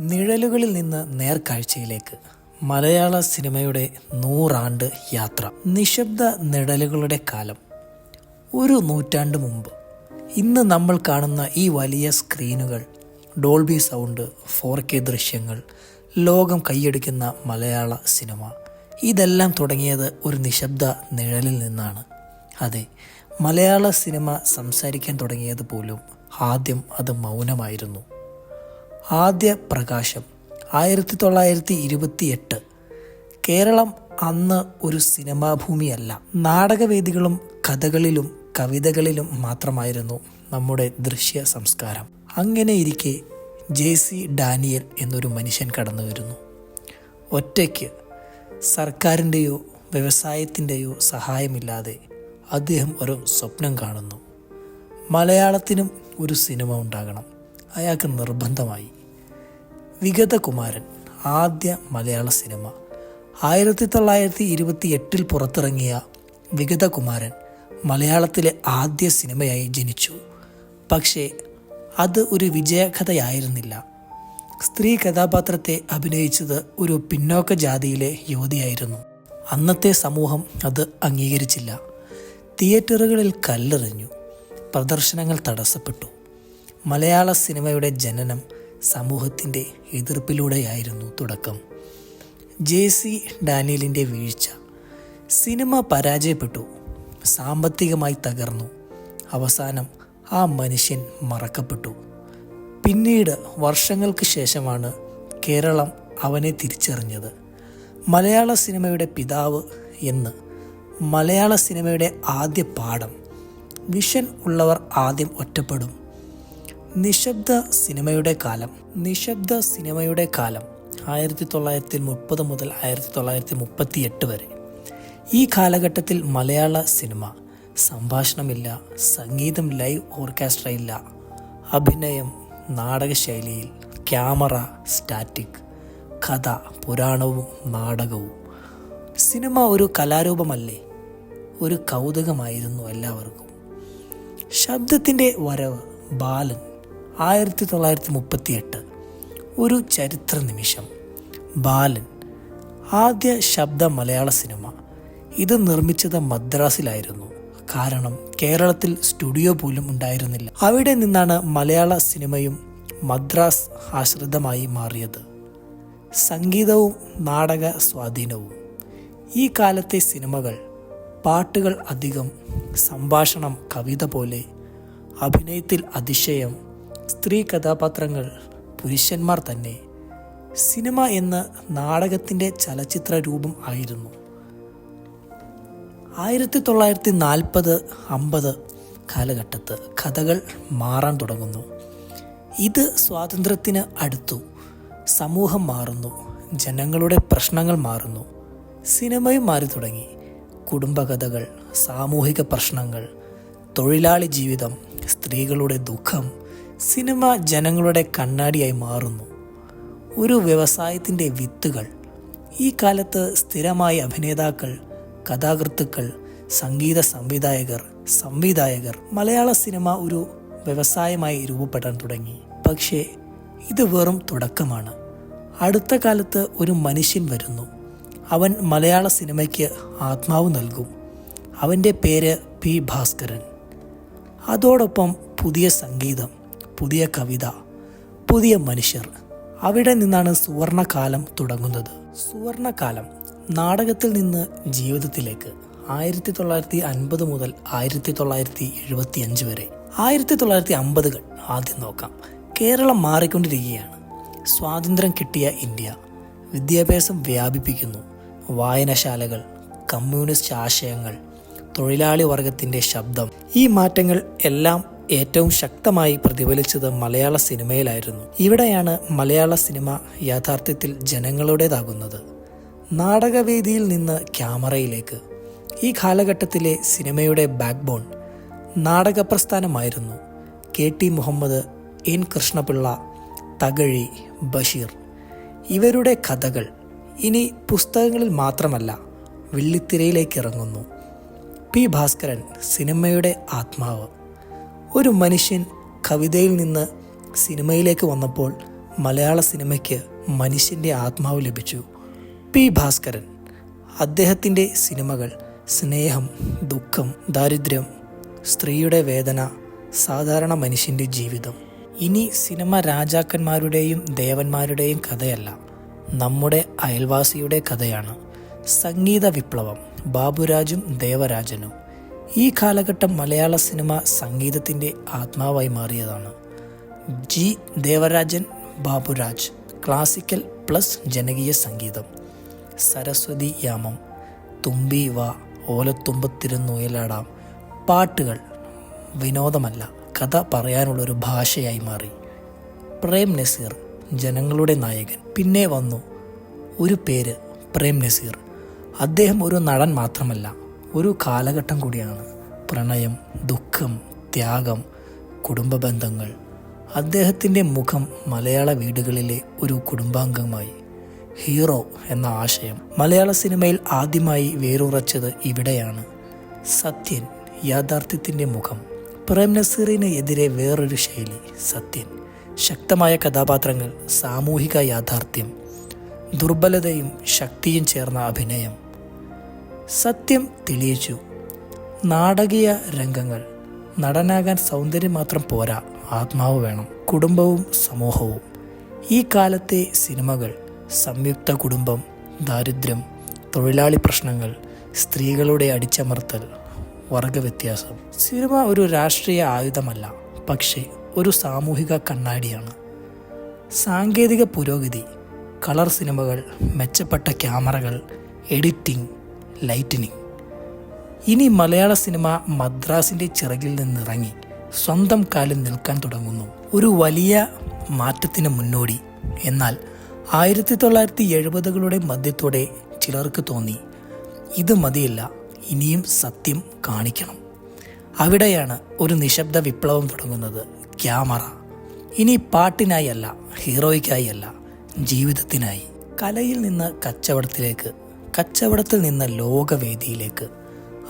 നിഴലുകളിൽ നിന്ന് നേർക്കാഴ്ചയിലേക്ക്. മലയാള സിനിമയുടെ നൂറാണ്ട് യാത്ര. നിശബ്ദ നിഴലുകളുടെ കാലം. ഒരു നൂറ്റാണ്ട് മുമ്പ്. ഇന്ന് നമ്മൾ കാണുന്ന ഈ വലിയ സ്ക്രീനുകൾ ഡോൾബി സൗണ്ട് ഫോർ കെ ദൃശ്യങ്ങൾ ലോകം കൈയടിക്കുന്ന മലയാള സിനിമ. ഇതെല്ലാം തുടങ്ങിയത് ഒരു നിശബ്ദ നിഴലിൽ നിന്നാണ്. അതെ മലയാള സിനിമ സംസാരിക്കാൻ തുടങ്ങിയത് പോലും ആദ്യം അത് മൗനമായിരുന്നു. ആദ്യ പ്രകാശം ആയിരത്തി തൊള്ളായിരത്തി ഇരുപത്തി എട്ട് കേരളം അന്ന് ഒരു സിനിമാ ഭൂമിയല്ല. നാടകവേദികളും കഥകളിലും കവിതകളിലും മാത്രമായിരുന്നു നമ്മുടെ ദൃശ്യ സംസ്കാരം. അങ്ങനെ ഇരിക്കെ ജെ സി ഡാനിയൽ എന്നൊരു മനുഷ്യൻ കടന്നു വരുന്നു. ഒറ്റയ്ക്ക് സർക്കാരിന്റെയോ വ്യവസായത്തിന്റെയോ സഹായമില്ലാതെ അദ്ദേഹം ഒരു സ്വപ്നം കാണുന്നു. മലയാളത്തിനും ഒരു സിനിമ ഉണ്ടാകണം. അയാൾക്ക് നിർബന്ധമായി. വിഗതകുമാരൻ ആദ്യ മലയാള സിനിമ. ആയിരത്തി തൊള്ളായിരത്തി ഇരുപത്തി എട്ടിൽ പുറത്തിറങ്ങിയ വിഗതകുമാരൻ മലയാളത്തിലെ ആദ്യ സിനിമയായി ജനിച്ചു. പക്ഷേ അത് ഒരു വിജയകഥയായിരുന്നില്ല. സ്ത്രീ കഥാപാത്രത്തെ അഭിനയിച്ചത് ഒരു പിന്നോക്ക ജാതിയിലെ യുവതിയായിരുന്നു. അന്നത്തെ സമൂഹം അത് അംഗീകരിച്ചില്ല. തിയേറ്ററുകളിൽ കല്ലെറിഞ്ഞു. പ്രദർശനങ്ങൾ തടസ്സപ്പെട്ടു. മലയാള സിനിമയുടെ ജനനം സമൂഹത്തിന്റെ എതിർപ്പിലൂടെയായിരുന്നു തുടക്കം. ജെ സി ഡാനിയലിന്റെ വീഴ്ച. സിനിമ പരാജയപ്പെട്ടു. സാമ്പത്തികമായി തകർന്നു. അവസാനം ആ മനുഷ്യൻ മറക്കപ്പെട്ടു. പിന്നീട് വർഷങ്ങൾക്ക് ശേഷമാണ് കേരളം അവനെ തിരിച്ചറിഞ്ഞത്. മലയാള സിനിമയുടെ പിതാവ് എന്ന് മലയാള സിനിമയുടെ ആദ്യ പാഠം. വിഷൻ ഉള്ളവർ ആദ്യം ഒറ്റപ്പെടും. നിശബ്ദ സിനിമയുടെ കാലം. നിശബ്ദ സിനിമയുടെ കാലം ആയിരത്തി തൊള്ളായിരത്തി മുപ്പത് മുതൽ ആയിരത്തി തൊള്ളായിരത്തി മുപ്പത്തി എട്ട് വരെ. ഈ കാലഘട്ടത്തിൽ മലയാള സിനിമ സംഭാഷണമില്ല സംഗീതം ലൈവ് ഓർക്കസ്ട്ര ഇല്ല അഭിനയം നാടകശൈലിയിൽ ക്യാമറ സ്റ്റാറ്റിക് കഥ പുരാണവും നാടകവും. സിനിമ ഒരു കലാരൂപമല്ലേ? ഒരു കൗതുകമായിരുന്നു എല്ലാവർക്കും. ശബ്ദത്തിന്റെ വരവ് ബാലൻ ആയിരത്തി തൊള്ളായിരത്തി മുപ്പത്തി എട്ട് ഒരു ചരിത്ര നിമിഷം ബാലൻ ആദ്യ ശബ്ദ മലയാള സിനിമ. ഇത് നിർമ്മിച്ചത് മദ്രാസിലായിരുന്നു. കാരണം കേരളത്തിൽ സ്റ്റുഡിയോ പോലും ഉണ്ടായിരുന്നില്ല. അവിടെ നിന്നാണ് മലയാള സിനിമയും മദ്രാസ് ആശ്രിതമായി മാറിയത്. സംഗീതവും നാടക സ്വാധീനവും. ഈ കാലത്തെ സിനിമകൾ പാട്ടുകൾ അധികം സംഭാഷണം കവിത പോലെ അഭിനയത്തിൽ അതിശയം സ്ത്രീ കഥാപാത്രങ്ങൾ പുരുഷന്മാർ തന്നെ. സിനിമ എന്ന നാടകത്തിന്റെ ചലച്ചിത്ര രൂപം ആയിരുന്നു. ആയിരത്തി തൊള്ളായിരത്തി നാൽപ്പത് അമ്പത് കാലഘട്ടത്ത് കഥകൾ മാറാൻ തുടങ്ങുന്നു. ഇത് സ്വാതന്ത്ര്യത്തിന് അടുത്തു. സമൂഹം മാറുന്നു. ജനങ്ങളുടെ പ്രശ്നങ്ങൾ മാറുന്നു. സിനിമയും മാറി തുടങ്ങി. കുടുംബകഥകൾ സാമൂഹിക പ്രശ്നങ്ങൾ തൊഴിലാളി ജീവിതം സ്ത്രീകളുടെ ദുഃഖം സിനിമ ജനങ്ങളുടെ കണ്ണാടിയായി മാറുന്നു. ഒരു വ്യവസായത്തിന്റെ വിത്തുകൾ ഈ കാലത്ത് സ്ഥിരമായ അഭിനേതാക്കൾ കഥാകൃത്തുക്കൾ സംഗീത സംവിധായകർ സംവിധായകർ മലയാള സിനിമ ഒരു വ്യവസായമായി രൂപപ്പെടാൻ തുടങ്ങി. പക്ഷേ ഇത് വെറും തുടക്കമാണ്. അടുത്ത കാലത്ത് ഒരു മനുഷ്യൻ വരുന്നു. അവൻ മലയാള സിനിമയ്ക്ക് ആത്മാവ് നൽകും. അവന്റെ പേര് പി ഭാസ്കരൻ. അതോടൊപ്പം പുതിയ സംഗീതം. പുതിയ കവിത പുതിയ മനുഷ്യർ. അവിടെ നിന്നാണ് സുവർണകാലം തുടങ്ങുന്നത്. സുവർണകാലം നാടകത്തിൽ നിന്ന് ജീവിതത്തിലേക്ക് ആയിരത്തി തൊള്ളായിരത്തി അൻപത് മുതൽ ആയിരത്തി തൊള്ളായിരത്തി എഴുപത്തി അഞ്ച് വരെ. ആയിരത്തി തൊള്ളായിരത്തി അമ്പതുകൾ ആദ്യം നോക്കാം. കേരളം മാറിക്കൊണ്ടിരിക്കുകയാണ്. സ്വാതന്ത്ര്യം കിട്ടിയ ഇന്ത്യ. വിദ്യാഭ്യാസം വ്യാപിപ്പിക്കുന്നു. വായനശാലകൾ കമ്മ്യൂണിസ്റ്റ് ആശയങ്ങൾ തൊഴിലാളി വർഗത്തിന്റെ ശബ്ദം ഈ മാറ്റങ്ങൾ എല്ലാം ഏറ്റവും ശക്തമായി പ്രതിഫലിച്ചത് മലയാള സിനിമയിലായിരുന്നു. ഇവിടെയാണ് മലയാള സിനിമ യാഥാർത്ഥ്യത്തിൽ ജനങ്ങളുടേതാകുന്നത്. നാടകവേദിയിൽ നിന്ന് ക്യാമറയിലേക്ക്. ഈ കാലഘട്ടത്തിലെ സിനിമയുടെ backbone നാടകപ്രസ്ഥാനമായിരുന്നു. K T Muhammad N Krishnapillai Thakazhi Basheer. ഇവരുടെ കഥകൾ ഇനി പുസ്തകങ്ങളിൽ മാത്രമല്ല വെള്ളിത്തിരയിലേക്ക് ഇറങ്ങുന്നു പി ഭാസ്കരൻ സിനിമയുടെ ആത്മാവ്. ഒരു മനുഷ്യൻ കവിതയിൽ നിന്ന് സിനിമയിലേക്ക് വന്നപ്പോൾ മലയാള സിനിമയ്ക്ക് മനുഷ്യന്റെ ആത്മാവ് ലഭിച്ചു. പി ഭാസ്കരൻ അദ്ദേഹത്തിന്റെ സിനിമകൾ സ്നേഹം ദുഃഖം ദാരിദ്ര്യം സ്ത്രീയുടെ വേദന സാധാരണ മനുഷ്യന്റെ ജീവിതം. ഇനി സിനിമ രാജാക്കന്മാരുടെയും ദേവന്മാരുടെയും കഥയല്ല നമ്മുടെ അയൽവാസിയുടെ കഥയാണ്. സംഗീത വിപ്ലവം ബാബുരാജും ദേവരാജനും. ഈ കാലഘട്ടം മലയാള സിനിമ സംഗീതത്തിന്റെ ആത്മാവായി മാറിയതാണ്. G Devarajan Baburaj classical plus ജനകീയ സംഗീതം സരസ്വതി യാമം തുമ്പി വ ഓലത്തുമ്പത്തിരുന്നുയലാടാം പാട്ടുകൾ വിനോദമല്ല കഥ പറയാനുള്ളൊരു ഭാഷയായി മാറി. പ്രേം നസീർ ജനങ്ങളുടെ നായകൻ. പിന്നെ വന്നു ഒരു പേര് പ്രേം നസീർ. അദ്ദേഹം ഒരു നടൻ മാത്രമല്ല. ഒരു കാലഘട്ടം കൂടിയാണ് പ്രണയം ദുഃഖം ത്യാഗം കുടുംബ ബന്ധങ്ങൾ അദ്ദേഹത്തിന്റെ മുഖം മലയാള വീടുകളിലെ ഒരു കുടുംബാംഗമായി. ഹീറോ എന്ന ആശയം മലയാള സിനിമയിൽ ആദ്യമായി വേരുറച്ചത് ഇവിടെയാണ്. സത്യൻ യാഥാർത്ഥ്യത്തിന്റെ മുഖം. പ്രേം നസീറിന് എതിരെ വേറൊരു ശൈലി സത്യൻ. ശക്തമായ കഥാപാത്രങ്ങൾ സാമൂഹിക യാഥാർത്ഥ്യം ദുർബലതയും ശക്തിയും ചേർന്ന അഭിനയം. സത്യം തെളിയിച്ചു. നാടകീയ രംഗങ്ങൾ. നടനാകാൻ സൗന്ദര്യം മാത്രം പോരാ ആത്മാവ് വേണം കുടുംബവും സമൂഹവും. ഈ കാലത്തെ സിനിമകൾ സംയുക്ത കുടുംബം ദാരിദ്ര്യം തൊഴിലാളി പ്രശ്നങ്ങൾ സ്ത്രീകളുടെ അടിച്ചമർത്തൽ വർഗവ്യത്യാസം. സിനിമ ഒരു രാഷ്ട്രീയ ആയുധമല്ല പക്ഷേ ഒരു സാമൂഹിക കണ്ണാടിയാണ്. സാങ്കേതിക പുരോഗതി കളർ സിനിമകൾ മെച്ചപ്പെട്ട ക്യാമറകൾ എഡിറ്റിംഗ് ലൈറ്റനിങ് ഇനി മലയാള സിനിമ മദ്രാസിന്റെ ചിറകിൽ നിന്നിറങ്ങി സ്വന്തം കാലിൽ നിൽക്കാൻ തുടങ്ങുന്നു. ഒരു വലിയ മാറ്റത്തിന് മുന്നോടി. എന്നാൽ ആയിരത്തി തൊള്ളായിരത്തി എഴുപതുകളുടെ മധ്യത്തോടെ ചിലർക്ക് തോന്നി ഇത് മതിയില്ല ഇനിയും സത്യം കാണിക്കണം. അവിടെയാണ് ഒരു നിശബ്ദ വിപ്ലവം തുടങ്ങുന്നത്. ക്യാമറ. ഇനി പാട്ടിനായി അല്ല ഹീറോയ്ക്കായി അല്ല ജീവിതത്തിനായി. കലയിൽ നിന്ന് കച്ചവടത്തിലേക്ക് കച്ചവടത്തിൽ നിന്ന് ലോകവേദിയിലേക്ക്.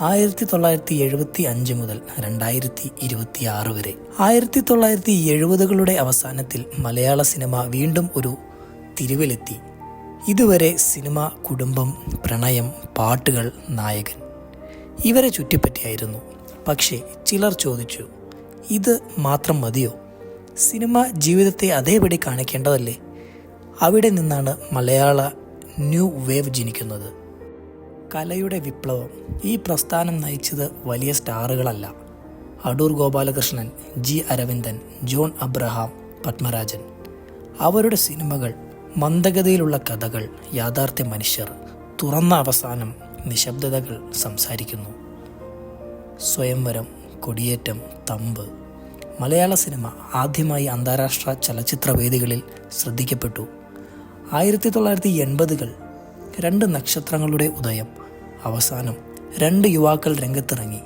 ആയിരത്തി തൊള്ളായിരത്തി എഴുപത്തി അഞ്ച് മുതൽ രണ്ടായിരത്തി ഇരുപത്തി ആറ് വരെ. ആയിരത്തി തൊള്ളായിരത്തി എഴുപതുകളുടെ അവസാനത്തിൽ മലയാള സിനിമ വീണ്ടും ഒരു തിരിവിലെത്തി. ഇതുവരെ സിനിമ കുടുംബം പ്രണയം പാട്ടുകൾ നായകൻ ഇവരെ ചുറ്റിപ്പറ്റിയായിരുന്നു. പക്ഷേ ചിലർ ചോദിച്ചു ഇത് മാത്രം മതിയോ? സിനിമ ജീവിതത്തെ അതേപടി കാണിക്കേണ്ടതല്ലേ? അവിടെ നിന്നാണ് മലയാള ന്യൂ വേവ് ജനിക്കുന്നത്. കലയുടെ വിപ്ലവം. ഈ പ്രസ്ഥാനം നയിച്ചത് വലിയ സ്റ്റാറുകളല്ല. അടൂർ ഗോപാലകൃഷ്ണൻ ജി അരവിന്ദൻ ജോൺ അബ്രഹാം പത്മരാജൻ. അവരുടെ സിനിമകൾ മന്ദഗതിയിലുള്ള കഥകൾ യാഥാർത്ഥ്യ മനുഷ്യർ തുറന്ന അവസാനം നിശബ്ദതകൾ സംസാരിക്കുന്നു. സ്വയംവരം കൊടിയേറ്റം തമ്പ്. മലയാള സിനിമ ആദ്യമായി അന്താരാഷ്ട്ര ചലച്ചിത്ര വേദികളിൽ ശ്രദ്ധിക്കപ്പെട്ടു. ആയിരത്തി തൊള്ളായിരത്തി എൺപതുകൾ രണ്ട് നക്ഷത്രങ്ങളുടെ ഉദയം. അവസാനം രണ്ട് യുവാക്കൾ രംഗത്തിറങ്ങി.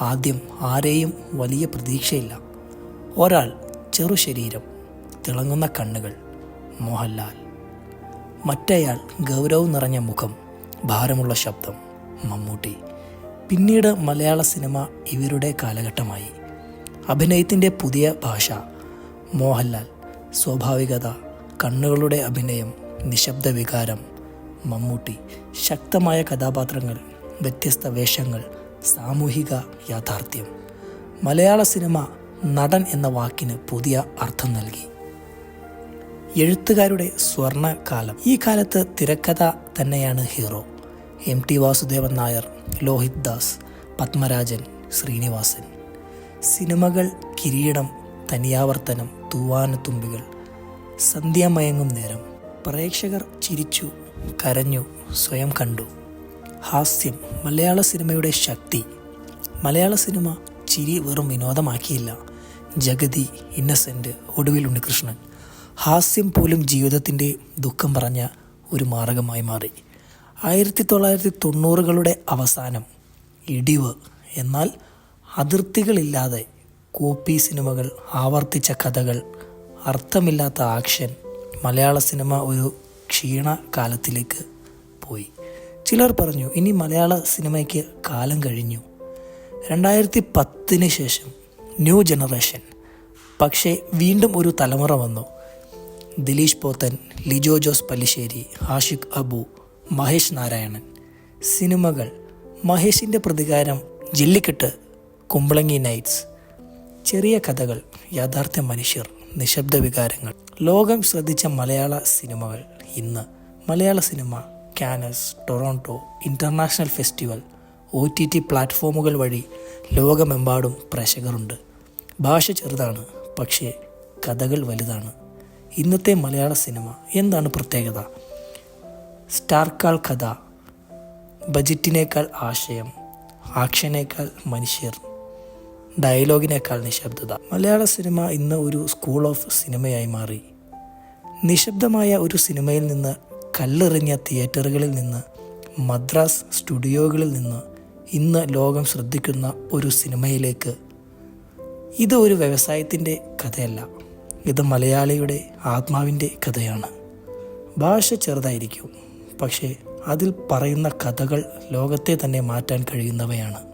ആദ്യം ആരെയും വലിയ പ്രതീക്ഷയില്ല. ഒരാൾ ചെറു ശരീരം തിളങ്ങുന്ന കണ്ണുകൾ മോഹൻലാൽ. മറ്റേയാൾ ഗൗരവം നിറഞ്ഞ മുഖം ഭാരമുള്ള ശബ്ദം മമ്മൂട്ടി. പിന്നീട് മലയാള സിനിമ ഇവരുടെ കാലഘട്ടമായി. അഭിനയത്തിന്റെ പുതിയ ഭാഷ മോഹൻലാൽ. സ്വാഭാവികത കണ്ണുകളുടെ അഭിനയം നിശബ്ദ വികാരം മമ്മൂട്ടി ശക്തമായ കഥാപാത്രങ്ങൾ വ്യത്യസ്ത വേഷങ്ങൾ സാമൂഹിക യാഥാർത്ഥ്യം. മലയാള സിനിമ നടൻ എന്ന വാക്കിന് പുതിയ അർത്ഥം നൽകി. എഴുത്തുകാരുടെ സ്വർണ കാലം ഈ കാലത്ത് തിരക്കഥ തന്നെയാണ് hero. M T Vasudevan Nair Lohithadas Padmarajan Sreenivasan. സിനിമകൾ കിരീടം തനിയാവർത്തനം തൂവാനത്തുമ്പികൾ സന്ധ്യാമയങ്ങും നേരം. പ്രേക്ഷകർ ചിരിച്ചു കരഞ്ഞു സ്വയം കണ്ടു. ഹാസ്യം മലയാള സിനിമയുടെ ശക്തി. മലയാള സിനിമ ചിരി വെറും വിനോദമാക്കിയില്ല. ജഗതി ഇന്നസെന്റ് ഒടുവിൽ ഉണ്ണികൃഷ്ണൻ ഹാസ്യം പോലും ജീവിതത്തിന്റെ ദുഃഖം പറഞ്ഞ ഒരു മാർഗമായി മാറി. ആയിരത്തി തൊള്ളായിരത്തി തൊണ്ണൂറുകളുടെ അവസാനം ഇടിവ്. എന്നാൽ അതിർത്തികളില്ലാതെ കോപ്പി സിനിമകൾ ആവർത്തിച്ച കഥകൾ അർത്ഥമില്ലാത്ത ആക്ഷൻ മലയാള സിനിമ ഒരു ക്ഷീണ കാലത്തിലേക്ക് പോയി. ചിലർ പറഞ്ഞു ഇനി മലയാള സിനിമയ്ക്ക് കാലം കഴിഞ്ഞു. രണ്ടായിരത്തി പത്തിന് ശേഷം ന്യൂ ജനറേഷൻ. പക്ഷേ വീണ്ടും ഒരു തലമുറ വന്നു. ദിലീഷ് പോത്തൻ ലിജോ ജോസ് പല്ലിശ്ശേരി ആഷിഖ് അബു മഹേഷ് നാരായണൻ. സിനിമകൾ മഹേഷിന്റെ പ്രതികാരം ജെല്ലിക്കെട്ട് കുമ്പളങ്ങി നൈറ്റ്സ്. ചെറിയ കഥകൾ യാഥാർത്ഥ്യ മനുഷ്യർ. നിശബ്ദ വികാരങ്ങൾ ലോകം ശ്രദ്ധിച്ച മലയാള സിനിമകൾ ഇന്ന്. മലയാള cinema Cannes Toronto international festival O T T പ്ലാറ്റ്ഫോമുകൾ വഴി ലോകമെമ്പാടും പ്രേക്ഷകരുണ്ട്. ഭാഷ ചെറുതാണ് പക്ഷേ കഥകൾ വലുതാണ്. ഇന്നത്തെ മലയാള സിനിമ എന്താണ് പ്രത്യേകത? സ്റ്റാർക്കാൾ കഥ ബജറ്റിനേക്കാൾ ആശയം ആക്ഷനേക്കാൾ മനുഷ്യർ ഡയലോഗിനേക്കാൾ നിശബ്ദത. മലയാള സിനിമ ഇന്ന് ഒരു സ്കൂൾ ഓഫ് സിനിമയായി മാറി. നിശബ്ദമായ ഒരു സിനിമയിൽ നിന്ന് കല്ലെറിഞ്ഞ തിയേറ്ററുകളിൽ നിന്ന് മദ്രാസ് സ്റ്റുഡിയോകളിൽ നിന്ന് ഇന്ന് ലോകം ശ്രദ്ധിക്കുന്ന ഒരു സിനിമയിലേക്ക് ഇത് ഒരു വ്യവസായത്തിന്റെ കഥയല്ല. ഇത് മലയാളിയുടെ ആത്മാവിന്റെ കഥയാണ്. ഭാഷ ചെറുതായിരിക്കും പക്ഷേ അതിൽ പറയുന്ന കഥകൾ ലോകത്തെ തന്നെ മാറ്റാൻ കഴിയുന്നവയാണ്.